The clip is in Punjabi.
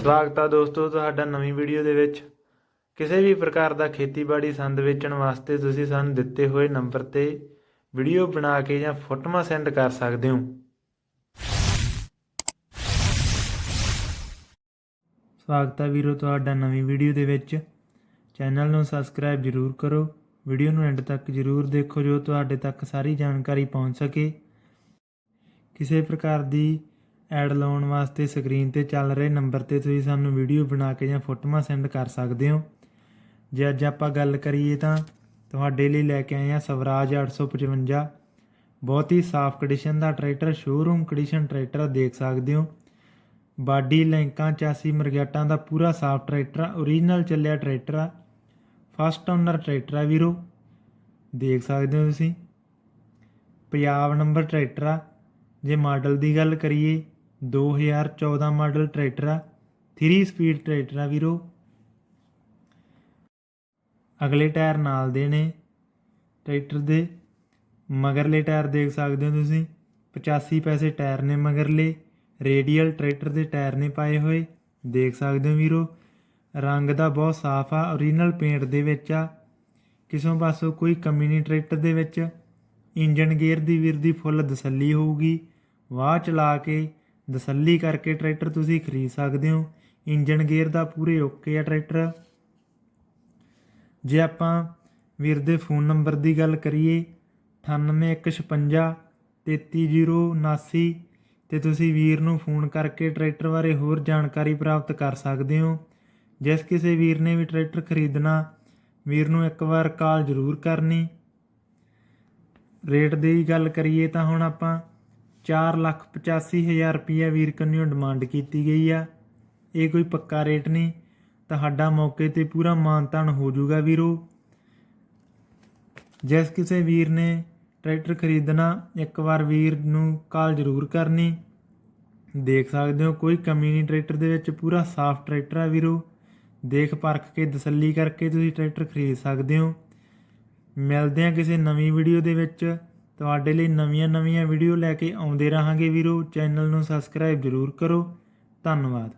ਸਵਾਗਤ ਆ ਦੋਸਤੋ ਤੁਹਾਡਾ ਨਵੀਂ ਵੀਡੀਓ ਦੇ ਵਿੱਚ। ਕਿਸੇ ਵੀ ਪ੍ਰਕਾਰ ਦਾ ਖੇਤੀਬਾੜੀ ਸੰਦ ਵੇਚਣ ਵਾਸਤੇ ਤੁਸੀਂ ਸਾਨੂੰ ਦਿੱਤੇ ਹੋਏ ਨੰਬਰ ਤੇ ਵੀਡੀਓ ਬਣਾ ਕੇ ਜਾਂ ਫੋਟੋਆਂ ਸੈਂਡ ਕਰ ਸਕਦੇ ਹੋ। ਸਵਾਗਤ ਆ ਵੀਰੋ ਤੁਹਾਡਾ ਨਵੀਂ ਵੀਡੀਓ ਦੇ ਵਿੱਚ। ਚੈਨਲ ਨੂੰ ਸਬਸਕ੍ਰਾਈਬ ਜਰੂਰ ਕਰੋ। ਵੀਡੀਓ ਨੂੰ ਐਂਡ ਤੱਕ ਜਰੂਰ ਦੇਖੋ ਜੋ ਤੁਹਾਡੇ ਤੱਕ ਸਾਰੀ ਜਾਣਕਾਰੀ ਪਹੁੰਚ ਸਕੇ। ਕਿਸੇ ਪ੍ਰਕਾਰ ਦੀ ਐਡ ਲਾਉਣ ਵਾਸਤੇ ਸਕਰੀਨ ਤੇ ਚੱਲ ਰਹੇ ਨੰਬਰ ਤੇ ਤੁਸੀਂ ਸਾਨੂੰ ਵੀਡੀਓ ਬਣਾ ਕੇ ਜਾਂ ਫੋਟੋਆਂ ਸੈਂਡ ਕਰ ਸਕਦੇ ਹੋ। ਜੇ ਅੱਜ ਆਪਾਂ ਗੱਲ ਕਰੀਏ ਤਾਂ ਤੁਹਾਡੇ ਲਈ ਲੈ ਕੇ ਆਏ ਹਾਂ ਸਵਰਾਜ 855 ਬਹੁਤ ਹੀ ਸਾਫ਼ ਕੰਡੀਸ਼ਨ ਦਾ ਟਰੈਕਟਰ ਸ਼ੋਰੂਮ ਕੰਡੀਸ਼ਨ ਟਰੈਕਟਰ ਦੇਖ ਸਕਦੇ ਹੋ। ਬਾਡੀ ਲੈਂਕਾਂ ਚਾਸੀ ਮਰਗਾਟਾਂ ਦਾ ਪੂਰਾ ਸਾਫ਼ ਟਰੈਕਟਰ ਆ ਓਰੀਜਨਲ ਚੱਲਿਆ ਟਰੈਕਟਰ ਆ। ਫਸਟ ਓਨਰ ਟਰੈਕਟਰ ਆ ਵੀਰੋ। ਦੇਖ ਸਕਦੇ ਹੋ ਤੁਸੀਂ। ਪੰਜਾਬ ਨੰਬਰ ਟਰੈਕਟਰ ਆ। ਜੇ ਮਾਡਲ ਦੀ ਗੱਲ ਕਰੀਏ 2014 ਮਾਡਲ ਟਰੈਕਟਰ ਆ 3 ਸਪੀਡ ਟਰੈਕਟਰ ਆ ਵੀਰੋ। ਅਗਲੇ ਟਾਇਰ ਨਾਲ ਦੇ ਨੇ ਟਰੈਕਟਰ ਦੇ। ਮਗਰਲੇ ਟਾਇਰ ਦੇਖ ਸਕਦੇ ਹੋ ਤੁਸੀਂ 85 ਪੈਸੇ ਟਾਇਰ ਨੇ ਮਗਰਲੇ, ਰੇਡੀਅਲ ਟਰੈਕਟਰ ਦੇ ਟਾਇਰ ਨੇ ਪਾਏ ਹੋਏ, ਦੇਖ ਸਕਦੇ ਹੋ ਵੀਰੋ। ਰੰਗ ਦਾ ਬਹੁਤ ਸਾਫ਼ ਆ ਓਰੀਜਨਲ ਪੇਂਟ ਦੇ ਵਿੱਚ ਆ। ਕਿਸੋਂ ਪਾਸੋਂ ਕੋਈ ਕਮੀ ਨਹੀਂ ਟਰੈਕਟਰ ਦੇ ਵਿੱਚ। ਇੰਜਨ ਗੇਅਰ ਦੀ ਵੀਰ ਦੀ ਫੁੱਲ ਤਸੱਲੀ ਹੋਊਗੀ, ਵਾਹ ਚਲਾ ਕੇ ਤਸੱਲੀ ਕਰਕੇ ਟਰੈਕਟਰ ਤੁਸੀਂ ਖਰੀਦ ਸਕਦੇ ਹੋ। ਇੰਜਨ ਗੇਅਰ ਦਾ ਪੂਰੇ ਓਕੇ ਆ ਟਰੈਕਟਰ। ਜੇ ਆਪਾਂ ਵੀਰ ਦੇ ਫੋਨ ਨੰਬਰ ਦੀ ਗੱਲ ਕਰੀਏ 9816 33079 ਤੇ ਤੁਸੀਂ ਵੀਰ ਨੂੰ ਫੋਨ ਕਰਕੇ ਟਰੈਕਟਰ ਬਾਰੇ ਹੋਰ ਜਾਣਕਾਰੀ ਪ੍ਰਾਪਤ ਕਰ ਸਕਦੇ ਹੋ। ਜਿਸ ਕਿਸੇ ਵੀਰ ਨੇ ਵੀ ਟਰੈਕਟਰ ਖਰੀਦਣਾ, ਵੀਰ ਨੂੰ ਇੱਕ ਵਾਰ ਕਾਲ ਜ਼ਰੂਰ ਕਰਨੀ। ਰੇਟ ਦੀ ਗੱਲ ਕਰੀਏ ਤਾਂ ਹੁਣ ਆਪਾਂ 485000 ਰੁਪਈਆ ਵੀਰ ਕੰਨਿਓ ਡਿਮਾਂਡ ਕੀਤੀ ਗਈ ਆ। ਇਹ ਕੋਈ ਪੱਕਾ ਰੇਟ ਨਹੀਂ। ਤੁਹਾਡਾ ਮੌਕੇ ਤੇ ਪੂਰਾ ਮਾਨਤਾਨ ਹੋ ਜਾਊਗਾ ਵੀਰੋ। ਜਿਸ ਕਿਸੇ ਵੀਰ ਨੇ ਟਰੈਕਟਰ ਖਰੀਦਣਾ, ਇੱਕ ਵਾਰ ਵੀਰ ਨੂੰ ਕਾਲ ਜ਼ਰੂਰ ਕਰਨੀ। ਦੇਖ ਸਕਦੇ ਹੋ, ਕੋਈ ਕਮੀ ਨਹੀਂ ਟਰੈਕਟਰ ਦੇ ਵਿੱਚ। ਪੂਰਾ ਸਾਫ਼ ਟਰੈਕਟਰ ਆ ਵੀਰੋ। ਦੇਖ ਪਰਖ ਕੇ, ਤਸੱਲੀ ਕਰਕੇ ਤੁਸੀਂ ਟਰੈਕਟਰ ਖਰੀਦ ਸਕਦੇ ਹੋ। ਮਿਲਦੇ ਹਾਂ ਕਿਸੇ ਨਵੀਂ ਵੀਡੀਓ ਦੇ ਵਿੱਚ। ਤੁਹਾਡੇ ਲਈ ਨਵੀਆਂ-ਨਵੀਆਂ ਵੀਡੀਓ ਲੈ ਕੇ ਆਉਂਦੇ ਰਹਾਂਗੇ ਵੀਰੋ। ਚੈਨਲ ਨੂੰ ਸਬਸਕ੍ਰਾਈਬ ਜ਼ਰੂਰ ਕਰੋ। ਧੰਨਵਾਦ।